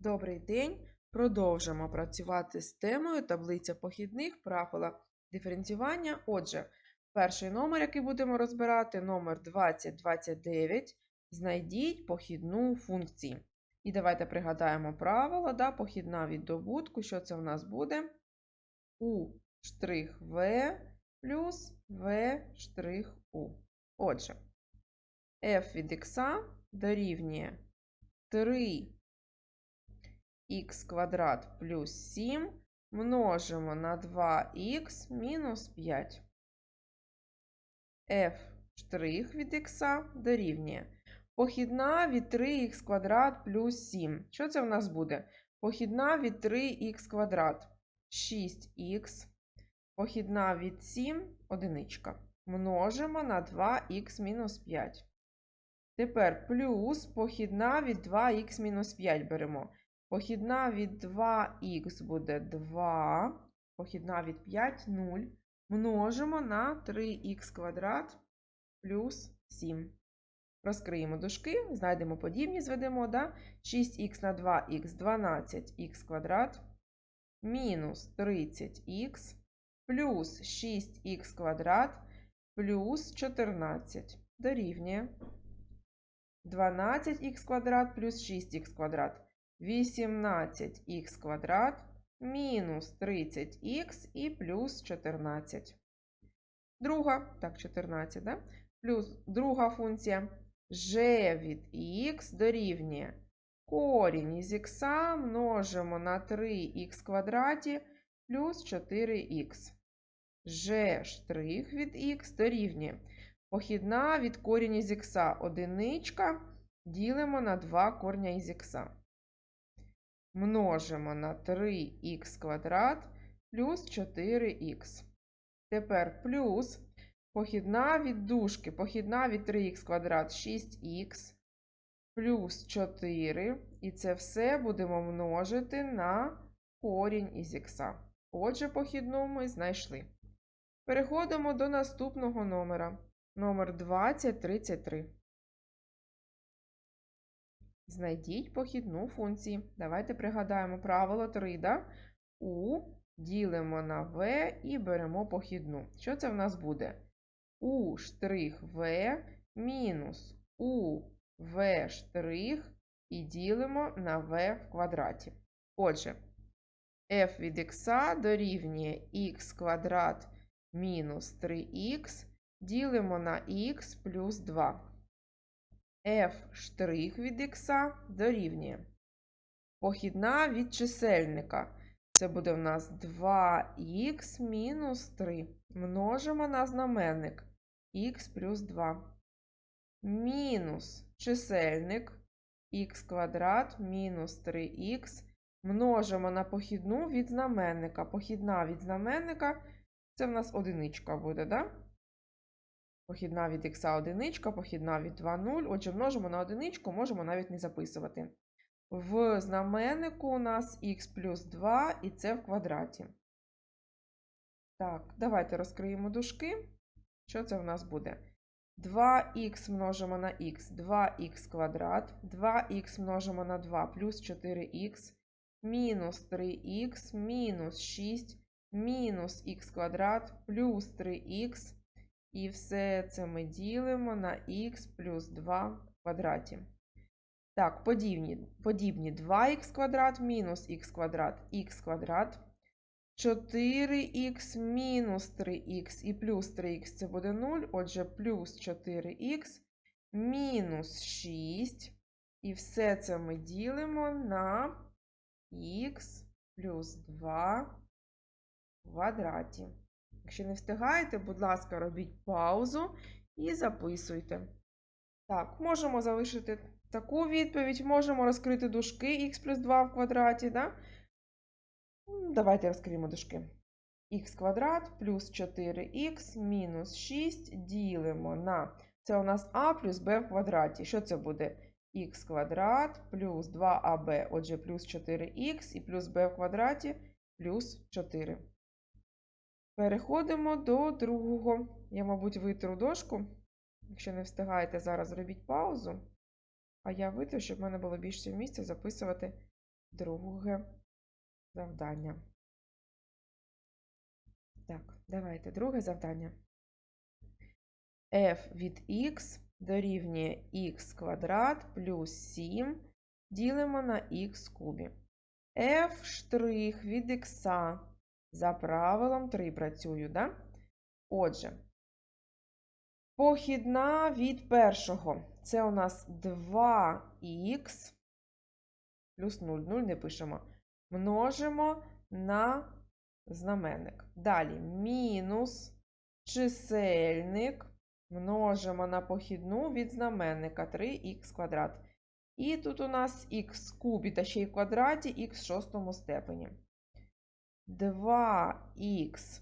Добрий день! Продовжимо працювати з темою таблиця похідних правила диференціювання. Отже, перший номер, який будемо розбирати, номер 2029. Знайдіть похідну функції. І давайте пригадаємо правило, да, похідна від добутку. Що це в нас буде? У штрих В плюс В штрих У. Отже, f від х дорівнює 3 х квадрат плюс 7 множимо на 2х мінус 5. f від х дорівнює. Похідна від 3х квадрат плюс 7. Що це в нас буде? Похідна від 3х квадрат 6х. Похідна від 7 одиничка. Множимо на 2х мінус 5. Тепер плюс похідна від 2х мінус 5 беремо. Похідна від 2х буде 2, похідна від 5 0. Множимо на 3х квадрат плюс 7. Розкриємо дужки, знайдемо подібні, зведемо, да? 6х на 2х 12х квадрат мінус 30х плюс 6х квадрат плюс 14 дорівнює 12х квадрат плюс 6х квадрат. 18х квадрат мінус 30х і плюс 14. Друга, так, 14, да? Плюс друга функція g від х дорівнює корінь із х множимо на 3х квадраті плюс 4х. g штрих від х дорівнює похідна від корінь із х одиничка ділимо на 2 корня із х множимо на 3х квадрат плюс 4х. Тепер плюс похідна від дужки, похідна від 3х квадрат 6х плюс 4. І це все будемо множити на корінь із х. Отже, похідну ми знайшли. Переходимо до наступного номера. Номер 2033. Знайдіть похідну функцію. Давайте пригадаємо правило 3, да? У ділимо на В і беремо похідну. Що це в нас буде? У штрих В мінус У В штрих і ділимо на В в квадраті. Отже, f від х дорівнює х квадрат мінус 3х ділимо на х плюс 2 f від х дорівнює. Похідна від чисельника. Це буде в нас 2х мінус 3. Множимо на знаменник х плюс 2. Мінус чисельник х квадрат мінус 3х. Множимо на похідну від знаменника. Похідна від знаменника це в нас одиничка буде? Да? Похідна від х одиничка, похідна від 2 0. Отже, множимо на одиничку, можемо навіть не записувати. В знаменнику у нас х плюс 2 і це в квадраті. Так, давайте розкриємо дужки. Що це в нас буде? 2х множимо на х, 2х квадрат, 2х множимо на 2 плюс 4х, мінус 3х, мінус 6, мінус х квадрат, плюс 3х. І все це ми ділимо на х плюс 2 в квадраті. Так, подібні, подібні 2х квадрат мінус х квадрат, х квадрат. 4х мінус 3х і плюс 3х це буде 0. Отже, плюс 4х мінус 6. І все це ми ділимо на х плюс 2 в квадраті. Якщо не встигаєте, будь ласка, робіть паузу і записуйте. Так, можемо залишити таку відповідь, можемо розкрити дужки х плюс 2 в квадраті. Да? Давайте розкриємо дужки. х квадрат плюс 4х мінус 6 ділимо на. Це у нас а плюс b в квадраті. Що це буде? х квадрат плюс 2аб, отже, плюс 4х і плюс b в квадраті плюс 4. Переходимо до другого. Я, мабуть, витру дошку. Якщо не встигаєте, зараз зробіть паузу. А я витру, щоб в мене було більше місця записувати друге завдання. Так, давайте друге завдання. f від x дорівнює x квадрат плюс 7 ділимо на х кубі. f від x за правилом 3 працюю, да? Отже, похідна від першого. Це у нас 2х плюс 0, 0 не пишемо. Множимо на знаменник. Далі мінус чисельник множимо на похідну від знаменника 3х квадрат. І тут у нас х в кубі та ще й в квадраті х в шостому степені. 2х.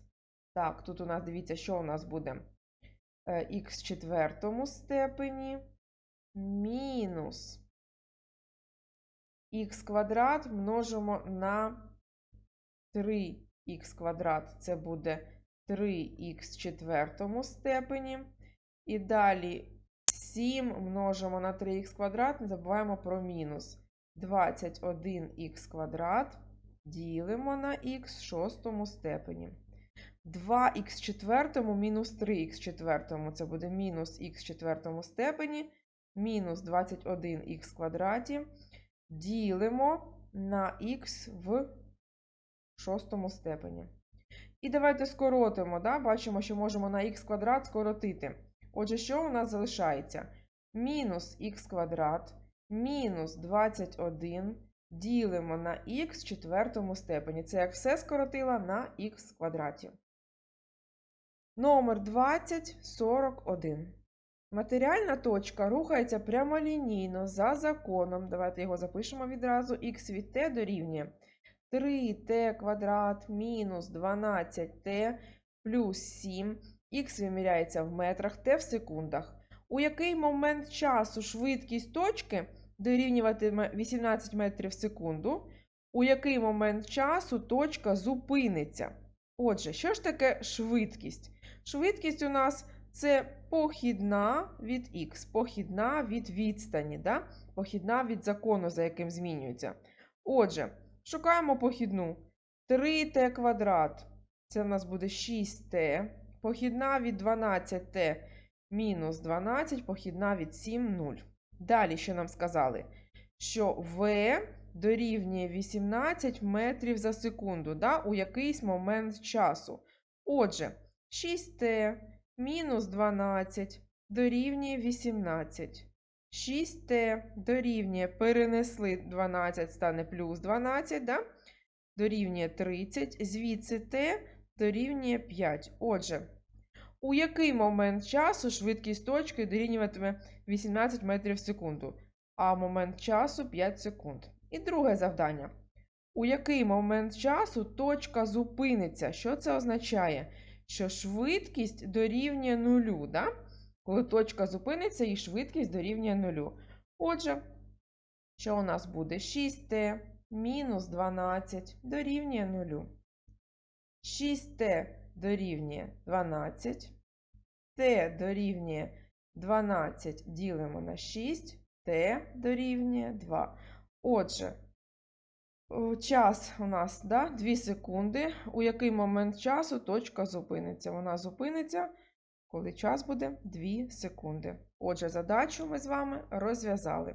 Так, тут у нас дивіться, що у нас буде х в четвертому степені мінус х квадрат множимо на 3х квадрат. Це буде 3х в четвертому степені. І далі 7 множимо на 3х квадрат, не забуваємо про мінус. 21х квадрат ділимо на х в шостому степені. 2х в четвертому мінус 3х в четвертому. Це буде мінус х четвертому степені, мінус 21х квадраті. Ділимо на х в шостому степені. І давайте скоротимо. Да? Бачимо, що можемо на х квадрат скоротити. Отже, що у нас залишається? Мінус х квадрат, мінус 21 ділимо на х в четвертому степені. Це як все скоротила на х квадраті. Номер 2041. Матеріальна точка рухається прямолінійно за законом. Давайте його запишемо відразу. х від t дорівнює 3t квадрат мінус 12t плюс 7. Х виміряється в метрах, t в секундах. У який момент часу швидкість точки дорівнюватиме 18 метрів в секунду? У який момент часу точка зупиниться? Отже, що ж таке швидкість? Швидкість у нас це похідна від х, похідна від відстані, да? похідна від закону, за яким змінюється. Отже, шукаємо похідну. 3t квадрат. Це в нас буде 6t. Похідна від 12t мінус 12, похідна від 7 0. Далі, що нам сказали? Що v дорівнює 18 метрів за секунду да? у якийсь момент часу. Отже, 6t мінус 12 дорівнює 18. 6t дорівнює, перенесли 12, стане плюс 12, да? дорівнює 30, звідси t дорівнює 5. Отже, у який момент часу швидкість точки дорівнюватиме 18 метрів в секунду, а момент часу 5 секунд. І друге завдання. У який момент часу точка зупиниться? Що це означає? Що швидкість дорівнює нулю. Да? Коли точка зупиниться, і швидкість дорівнює нулю. Отже, що у нас буде? 6t мінус 12 дорівнює нулю. 6t дорівнює 12. T дорівнює 12 ділимо на 6, Т дорівнює 2. Отже, час у нас да, 2 секунди. У який момент часу точка зупиниться? Вона зупиниться, коли час буде 2 секунди. Отже, задачу ми з вами розв'язали.